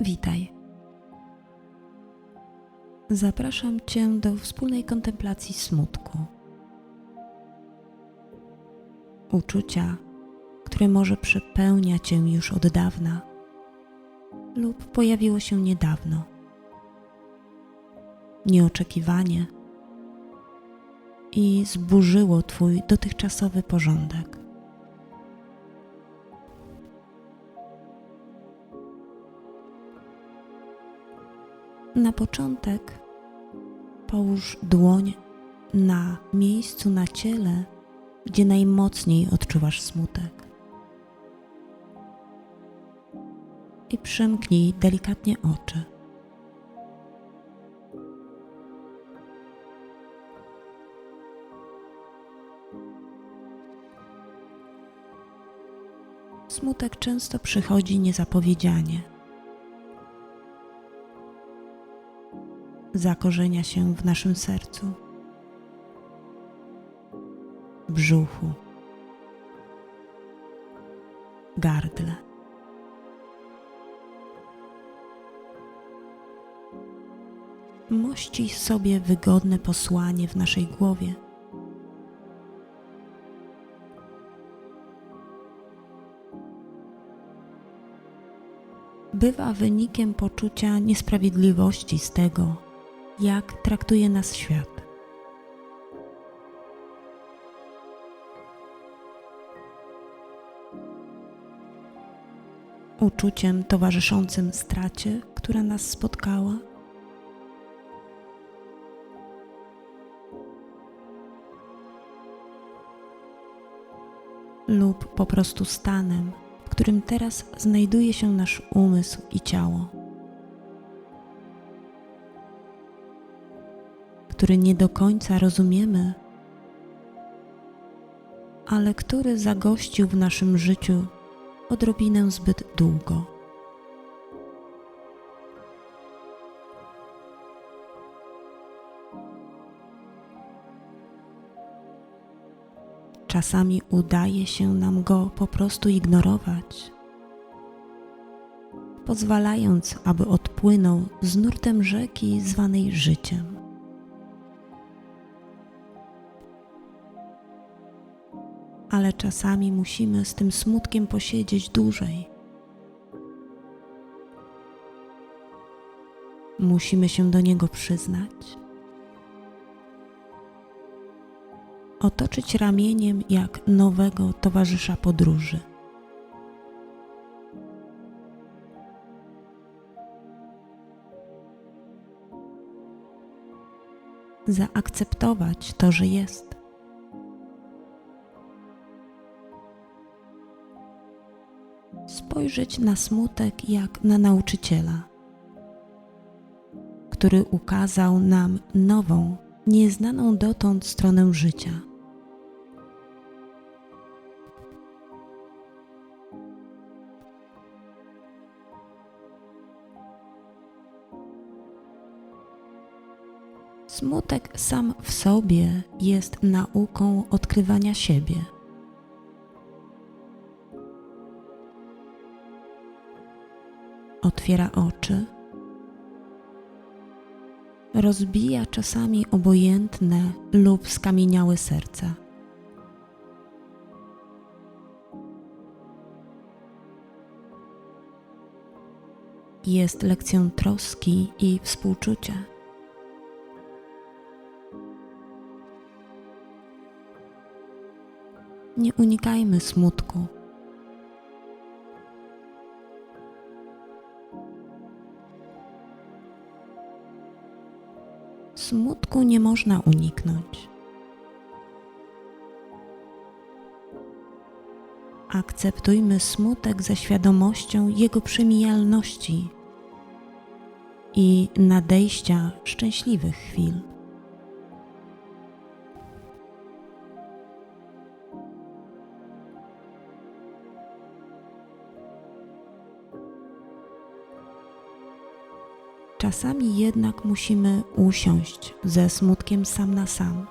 Witaj. Zapraszam Cię do wspólnej kontemplacji smutku. Uczucia, które może przepełnia Cię już od dawna lub pojawiło się niedawno. Nieoczekiwanie i zburzyło Twój dotychczasowy porządek. Na początek połóż dłoń na miejscu na ciele, gdzie najmocniej odczuwasz smutek. I przymknij delikatnie oczy. Smutek często przychodzi niezapowiedzianie. Zakorzenia się w naszym sercu, brzuchu, gardle. Mości sobie wygodne posłanie w naszej głowie. Bywa wynikiem poczucia niesprawiedliwości z tego, jak traktuje nas świat. Uczuciem towarzyszącym stracie, która nas spotkała, lub po prostu stanem, w którym teraz znajduje się nasz umysł i ciało. Który nie do końca rozumiemy, ale który zagościł w naszym życiu odrobinę zbyt długo. Czasami udaje się nam go po prostu ignorować, pozwalając, aby odpłynął z nurtem rzeki zwanej życiem. Ale czasami musimy z tym smutkiem posiedzieć dłużej. Musimy się do niego przyznać, otoczyć ramieniem jak nowego towarzysza podróży. Zaakceptować to, że jest spojrzeć na smutek jak na nauczyciela, który ukazał nam nową, nieznaną dotąd stronę życia. Smutek sam w sobie jest nauką odkrywania siebie. Otwiera oczy, rozbija czasami obojętne lub skamieniałe serca. Jest lekcją troski i współczucia. Nie unikajmy smutku Smutku nie można uniknąć. Akceptujmy smutek ze świadomością jego przemijalności i nadejścia szczęśliwych chwil. Czasami jednak musimy usiąść ze smutkiem sam na sam.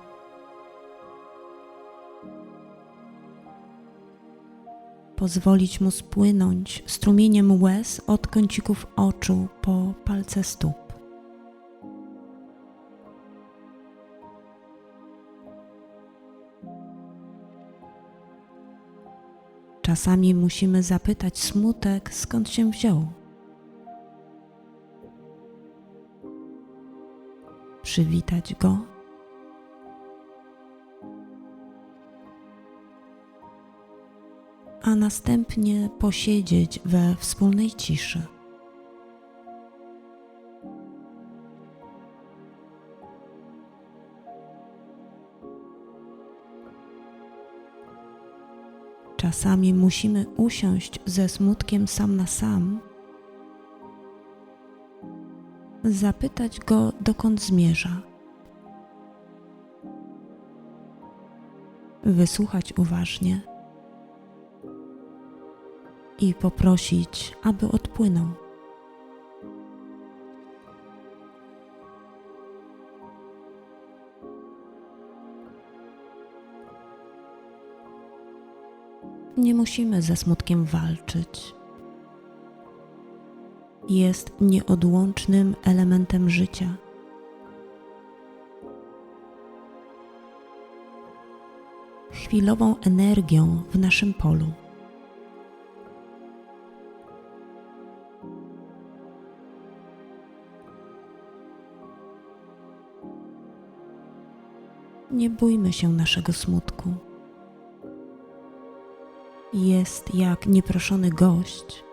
pozwolić mu spłynąć strumieniem łez od kącików oczu po palce stóp. Czasami musimy zapytać smutek, skąd się wziął. Przywitać go, a następnie posiedzieć we wspólnej ciszy. Czasami musimy usiąść ze smutkiem sam na sam, zapytać go, dokąd zmierza, wysłuchać uważnie i poprosić, aby odpłynął. Nie musimy ze smutkiem walczyć. Jest nieodłącznym elementem życia. Chwilową energią w naszym polu. Nie bójmy się naszego smutku. Jest jak nieproszony gość,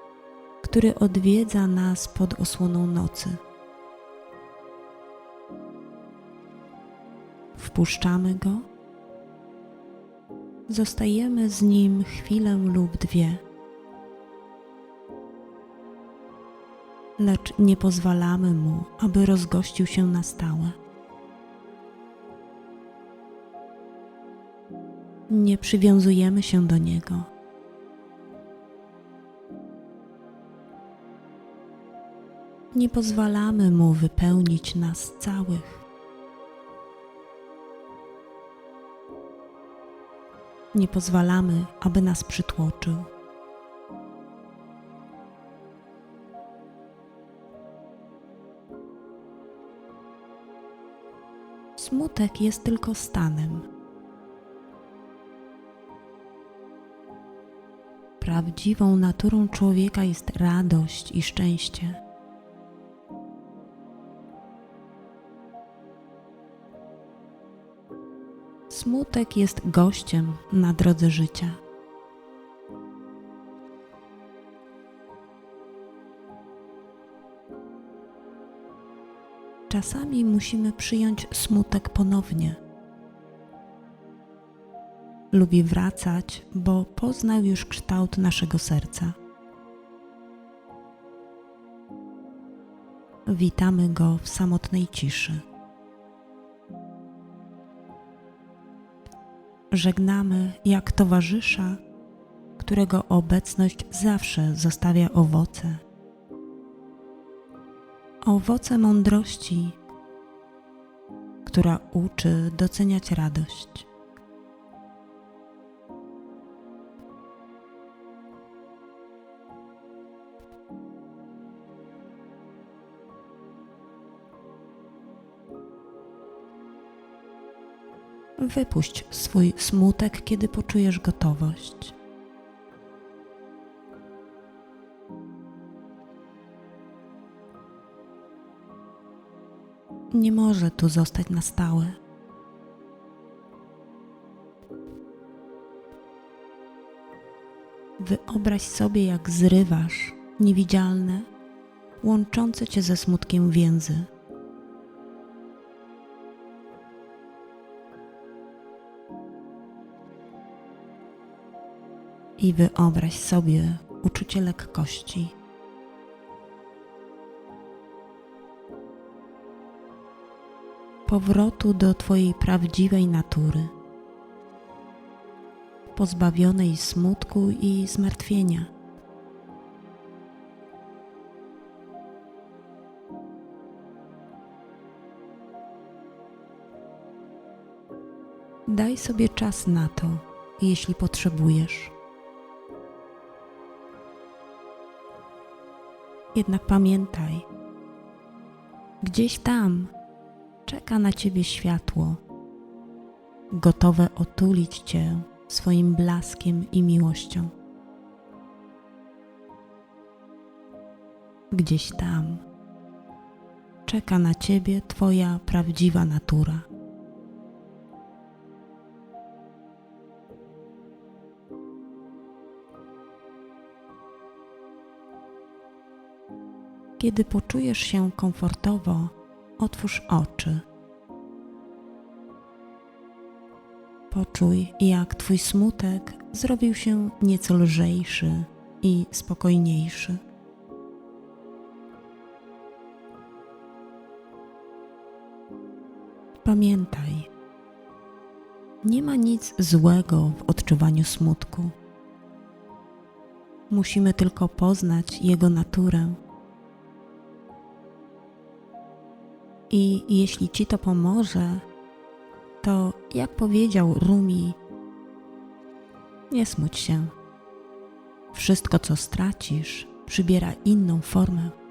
który odwiedza nas pod osłoną nocy. Wpuszczamy go, zostajemy z nim chwilę lub dwie, lecz nie pozwalamy mu, aby rozgościł się na stałe. Nie przywiązujemy się do niego. Nie pozwalamy mu wypełnić nas całych. Nie pozwalamy, aby nas przytłoczył. Smutek jest tylko stanem. Prawdziwą naturą człowieka jest radość i szczęście. Smutek jest gościem na drodze życia. Czasami musimy przyjąć smutek ponownie. Lubi wracać, bo poznał już kształt naszego serca. Witamy go w samotnej ciszy. Żegnamy jak towarzysza, którego obecność zawsze zostawia owoce. Owoce mądrości, która uczy doceniać radość. Wypuść swój smutek, kiedy poczujesz gotowość. Nie może tu zostać na stałe. Wyobraź sobie, jak zrywasz niewidzialne, łączące cię ze smutkiem więzy. I wyobraź sobie uczucie lekkości. Powrotu do Twojej prawdziwej natury, pozbawionej smutku i zmartwienia. Daj sobie czas na to, jeśli potrzebujesz. Jednak pamiętaj, gdzieś tam czeka na ciebie światło, gotowe otulić cię swoim blaskiem i miłością. Gdzieś tam czeka na ciebie Twoja prawdziwa natura. Kiedy poczujesz się komfortowo, otwórz oczy. Poczuj, jak Twój smutek zrobił się nieco lżejszy i spokojniejszy. Pamiętaj, nie ma nic złego w odczuwaniu smutku. Musimy tylko poznać jego naturę. I jeśli ci to pomoże, to jak powiedział Rumi, nie smuć się. Wszystko, co stracisz, przybiera inną formę.